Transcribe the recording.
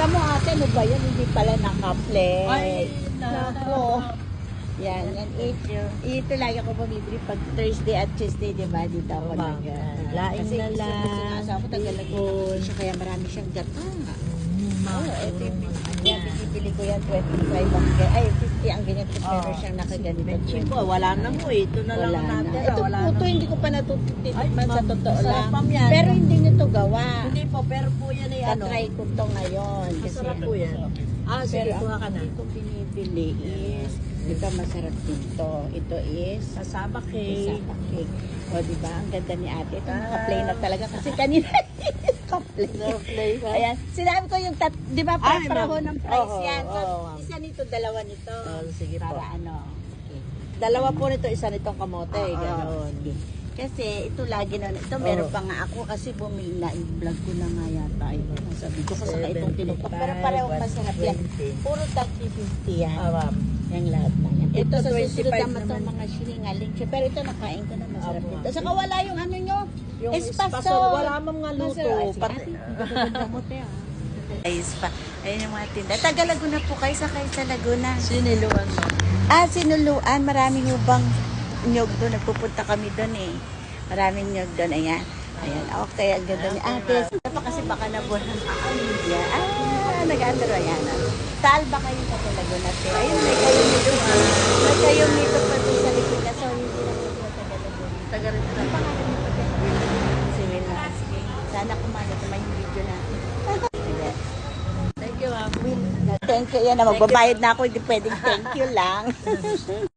Tamo ate, ano ba yan? Hindi pala naka-flex. Ay, Nako. Yan, yan. It, ito lagi ako bumibili pag Thursday at Tuesday, di ba? Dito ako nag... Laing kasi na lang, ng asawa ko, tagal ipon. siya, kaya marami siyang gata. Mm, Oo, mga pinipili ko yan, 25 ang ganyan. Ay, 50 ang ganyan. Tapos meron siyang nakaganito. Wala na mo eh. Ito na lang Wala ang na. natira. Ito wala hindi ko pa natututikman Ay, sa totoo lang. yan. Pero hindi nyo to gawa. Hindi po, pero po yan ay ano. Tatry ko to ngayon. Masarap po yan. Ah, sige, Pero kuha ang ka na. is, ito masarap din to. Ito is, Kasama cake. Isapa cake. O, di ba? Ang ganda ni ate. Ito, Ah. naka-play na talaga. Kasi kanina, naka-play. Naka-play ka? Ayan. Sinabi ko yung, tat, di ba, para ma'am. ng price Oo, yan. So, ma'am. isa nito, dalawa nito. Oh, sige po. para ano. Okay. Dalawa po nito, isa nitong kamote. Oo, Ganon. sige. Kasi ito lagi na, ito meron Oo. pa nga ako kasi bumili na, vlog ko na nga yata. Ito, sabi ko kasi itong 75, tinutok. Pero parehong masarap yan. 120. Puro 30-50 yan. Ah, ma'am. Yung lahat na yan. Ito, Ito, sa susunod 25 naman itong mga siningaling. Pero ito nakain ko na masarap Apo. ito. Saka wala yung ano nyo. Yung espasol, wala mong nga luto. Pati. Ayos pa. Ayun yung mga tinda. Taga Laguna po kayo sa kayo sa Laguna. siniluan mo. Ah, sinuluan. Maraming ubang nyog doon. Nagpupunta kami doon eh. Maraming nyog doon. Ayan. Ayan. Okay, ang ganda ni ate. Pa kasi baka nabuhan. Yeah. Ah, nag-andro. Ayan. Saan ba kayo sa Laguna? Ayun, may kayo nito. May kayo nito pa doon sa likod na. So, hindi na po sila taga Laguna. Taga rin Ano pangalan niyo pa din? Si Willa. Sana kumano ko yung video natin. Thank you, ma'am. Thank you. Yan na, magbabayad na ako. Hindi pwedeng thank you lang.